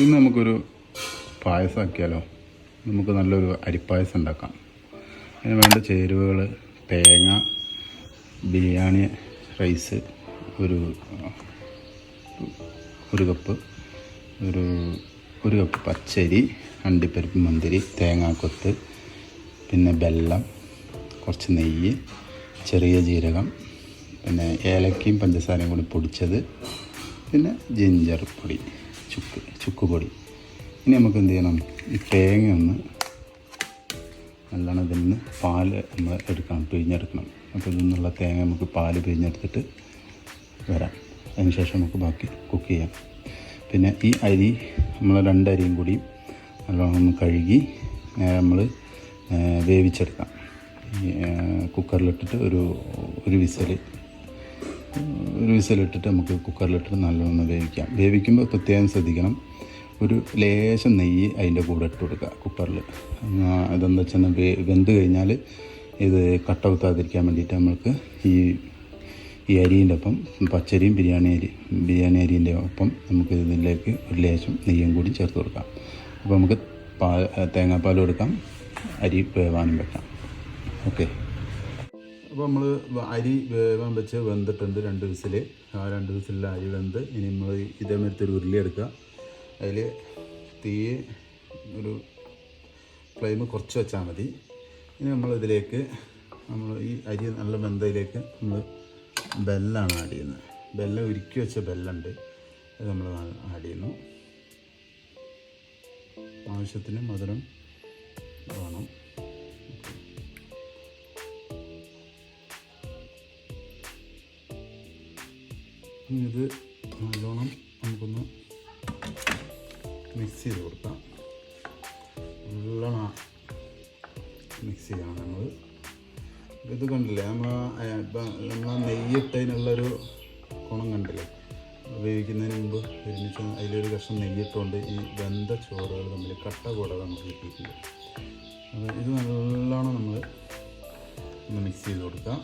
ഇന്ന് നമുക്കൊരു പായസം ആക്കിയാലോ നമുക്ക് നല്ലൊരു അരിപ്പായസം ഉണ്ടാക്കാം. അതിന് വേണ്ട ചേരുവകൾ തേങ്ങ ബിരിയാണി റൈസ് ഒരു ഒരു കപ്പ് ഒരു ഒരു കപ്പ് പച്ചരി അണ്ടിപ്പരിപ്പ് മുന്തിരി തേങ്ങാക്കൊത്ത് പിന്നെ വെല്ലം കുറച്ച് നെയ്യ് ചെറിയ ജീരകം പിന്നെ ഏലക്കയും പഞ്ചസാരയും കൂടി പൊടിച്ചത് പിന്നെ ജിഞ്ചർ പൊടി. ചുക്ക് ചുക്ക് പൊടി ഇനി നമുക്ക് എന്ത് ചെയ്യണം ഈ തേങ്ങ ഒന്ന് നല്ലോണം ഇതിൽ നിന്ന് പാൽ നമ്മൾ എടുക്കണം പിഴിഞ്ഞെടുക്കണം. അപ്പോൾ ഇതിൽ നിന്നുള്ള തേങ്ങ നമുക്ക് പാൽ പിഴിഞ്ഞെടുത്തിട്ട് വരാം. അതിനുശേഷം നമുക്ക് ബാക്കി കുക്ക് ചെയ്യാം. പിന്നെ ഈ അരി നമ്മൾ രണ്ടരിയും കൂടി നല്ലോണം ഒന്ന് കഴുകി നമ്മൾ വേവിച്ചെടുക്കാം. കുക്കറിലിട്ടിട്ട് ഒരു ഒരു വിസൽ ഒരു വിസലിട്ടിട്ട് നമുക്ക് കുക്കറിലിട്ടിട്ട് നല്ലോണം വേവിക്കാം. വേവിക്കുമ്പോൾ പ്രത്യേകം ശ്രദ്ധിക്കണം. ഒരു ലേശം നെയ്യ് അതിന്റെ കൂടെ ഇട്ട് കൊടുക്കുക കുക്കറിൽ. അതെന്താ വെച്ചാൽ വേ- വെന്ത് കഴിഞ്ഞാൽ ഇത് കട്ട കുത്താതിരിക്കാൻ വേണ്ടിയിട്ട് നമ്മൾക്ക് ഈ ഈ അരിന്റെ ഒപ്പം പച്ചരിയും ബിരിയാണി അരി ബിരിയാണി അരിന്റെ ഒപ്പം നമുക്ക് ഇതിലേക്ക് ഒരു ലേശം നെയ്യും കൂടി ചേർത്ത് കൊടുക്കാം. അപ്പോൾ നമുക്ക് പാ തേങ്ങാപ്പാൽ കൊടുക്കാം. അരി വേവാനും വെക്കാം. ഓക്കെ. അപ്പോൾ നമ്മൾ അരി വേവാൻ വെച്ച് വെന്തിട്ടുണ്ട് രണ്ട് വിസിൽ ആ രണ്ട് വിസിലിൽ അരി വെന്ത് ഇനി നമ്മൾ ഇതേമാരത്തെ ഒരു ഉരുളി എടുക്കുക. അതിൽ തീ ഒരു ഫ്ലെയിം കുറച്ച് വെച്ചാൽ മതി. ഇനി നമ്മൾ ഇതിലേക്ക് നമ്മൾ ഈ അരി നല്ല വെന്തതിലേക്ക് നമ്മൾ ബെല്ലാണ് ആഡ് ചെയ്യുന്നത്. ബെല്ല ഉരുക്കി വെച്ച ബെല്ലുണ്ട്. അത് നമ്മൾ ആഡ് ചെയ്യുന്നു. ആവശ്യത്തിന് മധുരം വേണം. ഇത് നല്ലോണം നമുക്കൊന്ന് മിക്സ് ചെയ്ത് കൊടുക്കാം. നല്ലോണം മിക്സ് ചെയ്യണം നമ്മൾ ഇത് കണ്ടില്ലേ? നമ്മൾ ഇപ്പം നമ്മൾ നെയ്യിട്ടതിനുള്ളൊരു ഗുണം കണ്ടില്ലേ? ഉപയോഗിക്കുന്നതിന് മുമ്പ് ഒരുമിച്ച് അതിലൊരു കഷ്ണം നെയ്യിട്ടുകൊണ്ട് ഈ വെന്ത ചോറുകൾ തമ്മിൽ കട്ട കൂടാതെ നമുക്ക് കിട്ടിയിട്ടുണ്ട്. അപ്പോൾ ഇത് നല്ലോണം നമ്മൾ ഒന്ന് മിക്സ് ചെയ്ത് കൊടുക്കാം.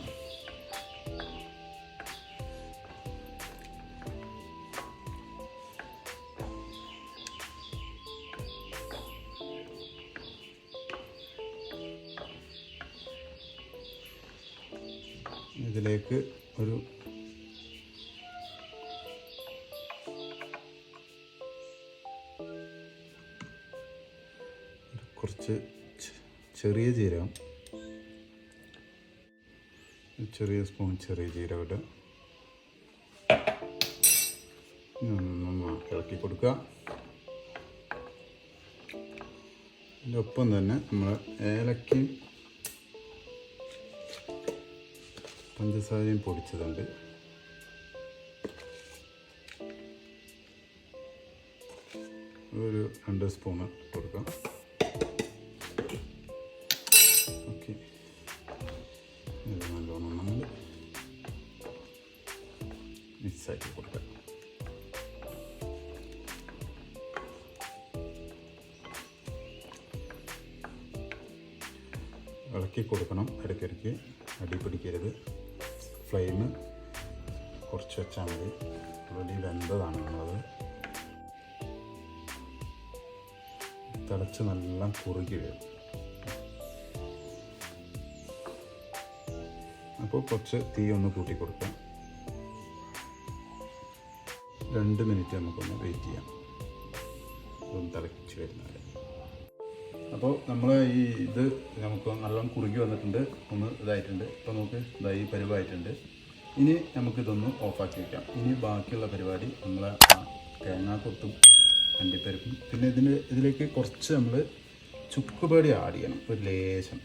ഇതിലേക്ക് ഒരു കുറച്ച് ചെറിയ ജീരകം. ചെറിയ സ്പൂൺ ചെറിയ ജീരകം ഇടുക. ഇളക്കി കൊടുക്കുക. ഇതിന്റെ ഒപ്പം തന്നെ നമ്മൾ ഏലക്കയും പഞ്ചസാരയും പൊടിച്ചതുണ്ട്. ഒരു രണ്ട് സ്പൂണ് കൊടുക്കാം. ഓക്കെ. നല്ലോണം നമ്മൾ മിക്സാക്കി കൊടുക്കാം. ഇളക്കി കൊടുക്കണം. ഇടയ്ക്കിടയ്ക്ക് അടി പിടിക്കരുത്. ഫ്ലെയിം കുറച്ച് വെച്ചാൽ മതി. ഓൾറെഡി വെന്തതാണ് നമ്മളത്. തിളച്ച് നല്ല കുറുകി വരും. അപ്പോൾ കുറച്ച് തീ ഒന്ന് കൂട്ടി കൊടുക്കാം. രണ്ട് മിനിറ്റ് നമുക്കൊന്ന് വെയിറ്റ് ചെയ്യാം. ഒന്ന് തിളച്ച് വരുന്നത് അപ്പോൾ നമ്മൾ ഈ ഇത് നമുക്ക് നല്ലോണം കുറുകി വന്നിട്ടുണ്ട്. ഒന്ന് ഇതായിട്ടുണ്ട്. ഇപ്പോൾ നമുക്ക് ഇതായി പരിവായിട്ടുണ്ട് ഇനി നമുക്കിതൊന്ന് ഓഫാക്കി വയ്ക്കാം ഇനി ബാക്കിയുള്ള പരിപാടി നമ്മൾ തേങ്ങാക്കൊത്തും അണ്ടിപ്പരിപ്പും. പിന്നെ ഇതിന് ഇതിലേക്ക് കുറച്ച് നമ്മൾ ചുക്കുപൊടി ആഡ് ചെയ്യണം. ഒരു ലേശം.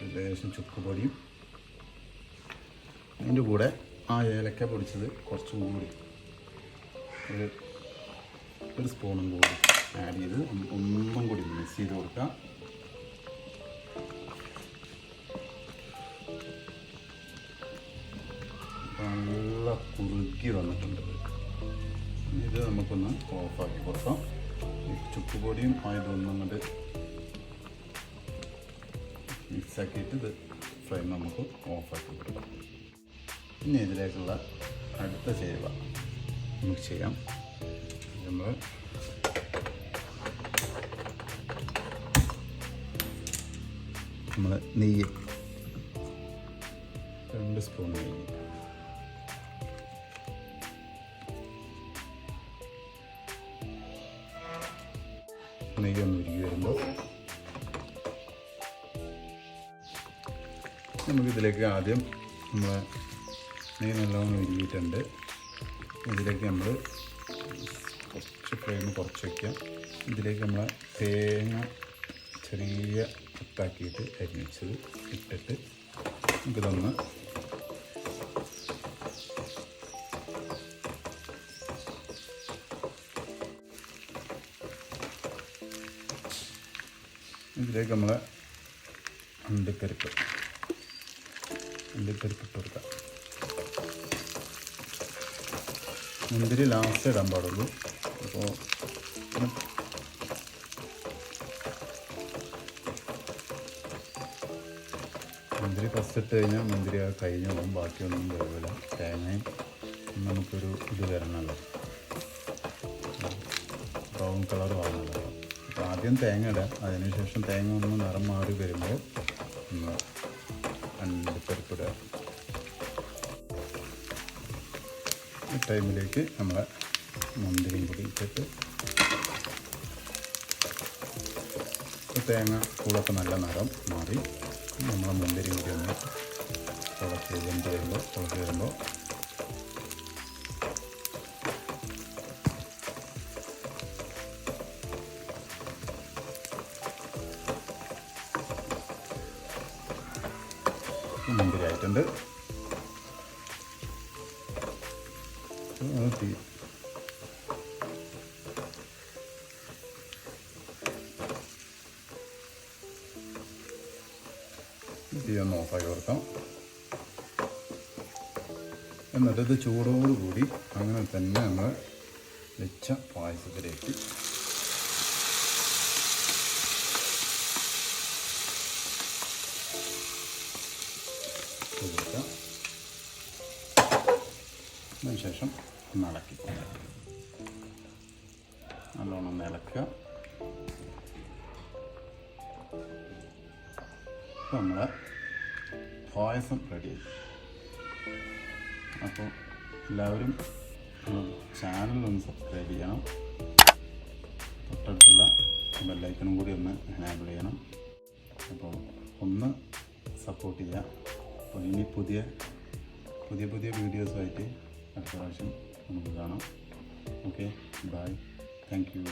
ഒരു ലേശം ചുക്കുപൊടിയും അതിന്റെ കൂടെ ആ ഏലക്ക പൊടിച്ചത് കുറച്ചും കൂടി. ഒരു ഒരു സ്പൂണും കൂടി. ആഡ് ചെയ്ത് ഒന്ന് കൂടി മിക്സ് ചെയ്ത് കൊടുക്കാം നല്ല കുറുക്കി വന്നിട്ടുണ്ട് ഇത്. നമുക്കൊന്ന് ഓഫാക്കി കൊടുക്കാം. ഈ ചുക്കുപൊടിയും ആയതൊന്നും അങ്ങോട്ട് മിക്സാക്കിയിട്ട് ഇത് ഫ്ലെയിം നമുക്ക് ഓഫാക്കി കൊടുക്കാം. ഇനി ഇതിലേക്കുള്ള അടുത്ത ചേരുവ. നമുക്ക് ചെയ്യാം. നമ്മൾ നമ്മൾ നെയ്യ്. രണ്ട് സ്പൂൺ നെയ്യ്. നെയ്യ് ഒന്ന് ഉരുകി വരുമ്പോൾ നമുക്കിതിലേക്ക് ആദ്യം നമ്മൾ നെയ്യ് നല്ലോണം ഉരുകിയിട്ടുണ്ട്. ഇതിലേക്ക് നമ്മൾ കുറച്ച് ഫ്ലെയിം കുറച്ച് വയ്ക്കാം ഇതിലേക്ക് നമ്മൾ തേങ്ങ ചെറിയ കുത്താക്കിയിട്ട് വെച്ചത്. ഇട്ടിട്ട് നമുക്കിതൊന്ന് ഇതിലേക്ക് നമ്മൾ അണ്ടിപ്പരിപ്പ് അണ്ടിപ്പരിപ്പ് ഇട്ട് കൊടുക്കാം. മുന്തിരി ലാസ്റ്റ് ഇടാൻ പാടുള്ളൂ. അപ്പോൾ മുന്തിരി ഫസ്റ്റ് ഇട്ട് കഴിഞ്ഞാൽ മുന്തിരി കഴിഞ്ഞ് പോകും. ബാക്കിയൊന്നും വേവില്ല തേങ്ങയും നമുക്കൊരു ഇത് വരണമല്ലോ ബ്രൗൺ കളർ വാങ്ങണമല്ലോ. അപ്പോൾ ആദ്യം തേങ്ങ ഇടാം. അതിനുശേഷം തേങ്ങ ഒന്ന് നിറം മാറി വരുമ്പോൾ ഒന്ന് അണ്ടിപ്പരിപ്പിടുക ടൈമിലേക്ക് നമ്മൾ മുന്തിരിയും കൂടി ഇട്ടിട്ട് തേങ്ങ കൂടൊക്കെ നല്ല നിറം മാറി നമ്മൾ മുന്തിരി കൂടി ഒന്ന് കുളച്ച് വെന്ത് വരുമ്പോൾ കുളച്ച് വരുമ്പോൾ മുന്തിരി ആയിട്ടുണ്ട്. തീ ഒന്ന് ഓഫാക്കി കൊടുക്കാം എന്നിട്ട് ഇത് ചൂടോടുകൂടി അങ്ങനെ തന്നെ നമ്മൾ വെച്ച പായസത്തിലേക്ക് കൊടുക്കാം. അതിനുശേഷം ഒന്ന് ഇളക്കി നല്ലോണം ഒന്ന് ഇളക്കുക നമ്മളെ പായസം റെഡിയായി അപ്പോൾ എല്ലാവരും ചാനൽ ഒന്ന് സബ്സ്ക്രൈബ് ചെയ്യണം. തൊട്ടടുത്തുള്ള ബെല്ലൈക്കണും കൂടി ഒന്ന് എനാബിൾ ചെയ്യണം. അപ്പോൾ ഒന്ന് സപ്പോർട്ട് ചെയ്യുക. അപ്പോൾ ഇനി പുതിയ പുതിയ പുതിയ വീഡിയോസുമായിട്ട് അടുത്ത പ്രാവശ്യം നമുക്ക് കാണാം. Okay bye thank you